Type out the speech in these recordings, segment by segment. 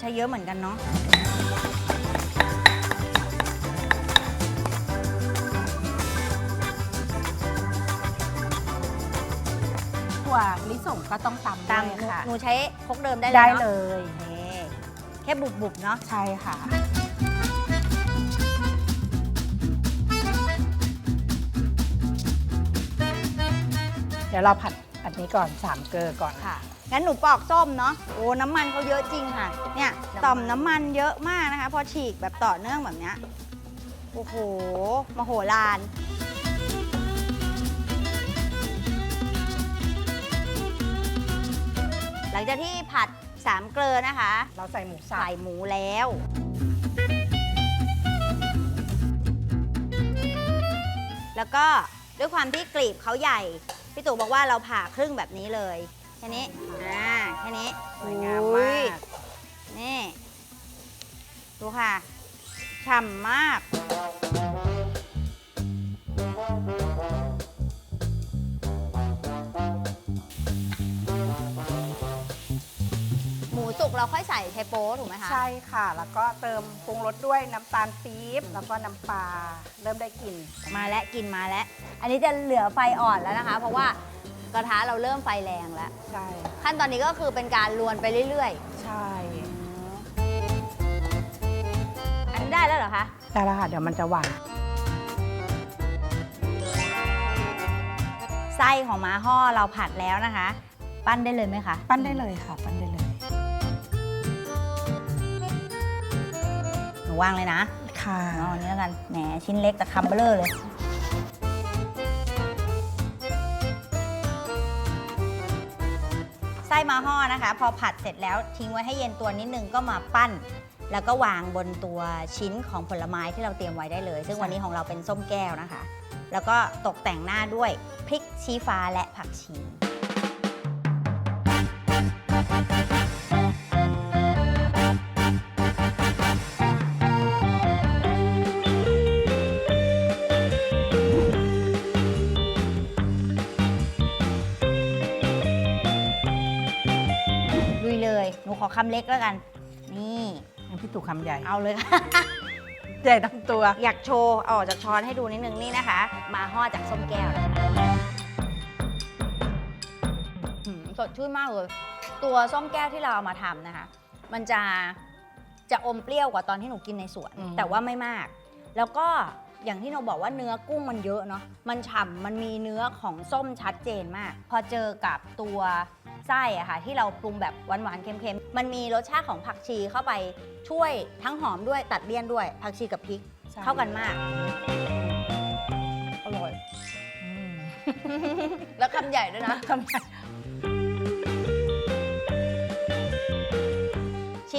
ใช้เยอะเหมือนกันเนาะถั่วลิสงก็ต้องตำตามด้วยค่ะ หนูใช้ครกเดิมได้เลยได้เนาะเลยนี่แค่บุบๆเนาะ ใช่ค่ะ เดี๋ยวเราผัดอันนี้ก่อนสามเกลือก่อนค่ะ งั้นหนูปอกส้มเนาะโอ้น้ำมันเขาเยอะจริงค่ะ เนี่ยน้ำมันต่อมน้ำมันเยอะมากนะคะ พอฉีกแบบต่อเนื่องแบบเนี้ยโอ้โหมโหฬารหลังจากที่ผัดสามเกลือนะคะ เราใส่หมูสับใส่หมูแล้ว แล้วก็ด้วยความที่กลีบเขาใหญ่ พี่ตู่บอกว่าเราผ่าครึ่งแบบนี้เลย แค่นี้ อ่า แค่นี้สวยงามอุ้มายกนี่ ดูค่ะ ฉ่ำมากหมูสุกเราค่อยใส่ไชโป๊ถูกไหมคะ ใช่ค่ะ แล้วก็เติมปรุงรสด้วยน้ำตาลปี๊บแล้วก็น้ำปลาเริ่มได้กลิ่นมาแล้วกินมาแล้ว อันนี้จะเหลือไฟอ่อนแล้วนะคะ เพราะว่า กระทะเราเริ่มไฟแรงแล้ว ใช่ขั้นตอนนี้ก็คือเป็นการลวนไปเรื่อยใช่ๆ อันนี้ได้แล้วเหรอคะ ได้แล้วค่ะเดี๋ยวมันจะหวานไส้ของม้าห่อเราผัดแล้วนะคะ ปั้นได้เลยไหมคะ ปั้นได้เลยค่ะ ปั้นได้เลยหนูวางเลยนะค่ะ เอาอันนี้แล้วกัน แหมชิ้นเล็กแต่คำเบลอเลย ไส้มาห่อนะคะ พอผัดเสร็จแล้วทิ้งไว้ให้เย็นตัวนิดนึงก็มาปั้น แล้วก็วางบนตัวชิ้นของผลไม้ที่เราเตรียมไว้ได้เลย ซึ่งวันนี้ของเราเป็นส้มแก้วนะคะ แล้วก็ตกแต่งหน้าด้วยพริกชี้ฟ้าและผักชี นูขอคำเล็กแล้วกัน นี่ให้พี่ตู่คำใหญ่ เอาเลยค่ะใหญ่ทั้งตัว อยากโชว์เอาออกจากช้อนให้ดูนิดนึงนี่นะคะ มาห่อจากส้มแก้วนะคะหืมสดชื่นมากเลย ตัวส้มแก้วที่เราเอามาทำนะคะ มันจะจะอมเปรี้ยวกว่าตอนที่หนูกินในสวน อืม แต่ว่าไม่มาก แล้วก็อย่างที่หนูบอกว่าเนื้อกุ้งมันเยอะเนาะมันฉ่ำมันมีเนื้อของส้มชัดเจนมาก พอเจอกับตัว ไส้อะค่ะที่เราปรุงแบบหวานๆเค็มๆ มันมีรสชาติของผักชีเข้าไปช่วยทั้งหอมด้วยตัดเลี่ยนด้วย ผักชีกับพริกใช่ เข้ากันมาก อร่อยอืมแล้วคำใหญ่ด้วยนะคำให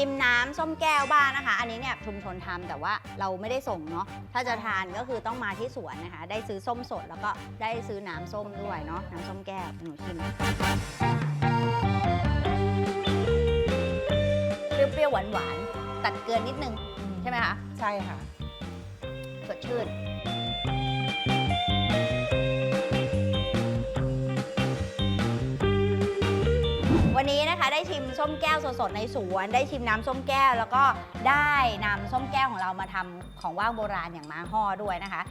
ญ่ชิมน้ำส้มแก้วบ้างนะคะ อันนี้เนี่ยชุมชนทำแต่ว่าเราไม่ได้ส่งเนาะถ้าจะทานก็คือต้องมาที่สวนนะคะ ได้ซื้อส้มสดแล้วก็ได้ซื้อน้ำส้มด้วยเนาะน้ำส้มแก้วหนูชิมเปรี้ยวๆหวานๆตัดเกลือนิดนึงใช่ไหมคะ ใช่ค่ะ สดชื่น วันนี้นะคะได้ชิมส้มแก้วสดๆในสวน ได้ชิมน้ำส้มแก้ว แล้วก็ได้นำส้มแก้วของเรามาทำของว่างโบราณอย่างม้าห่อด้วยนะคะ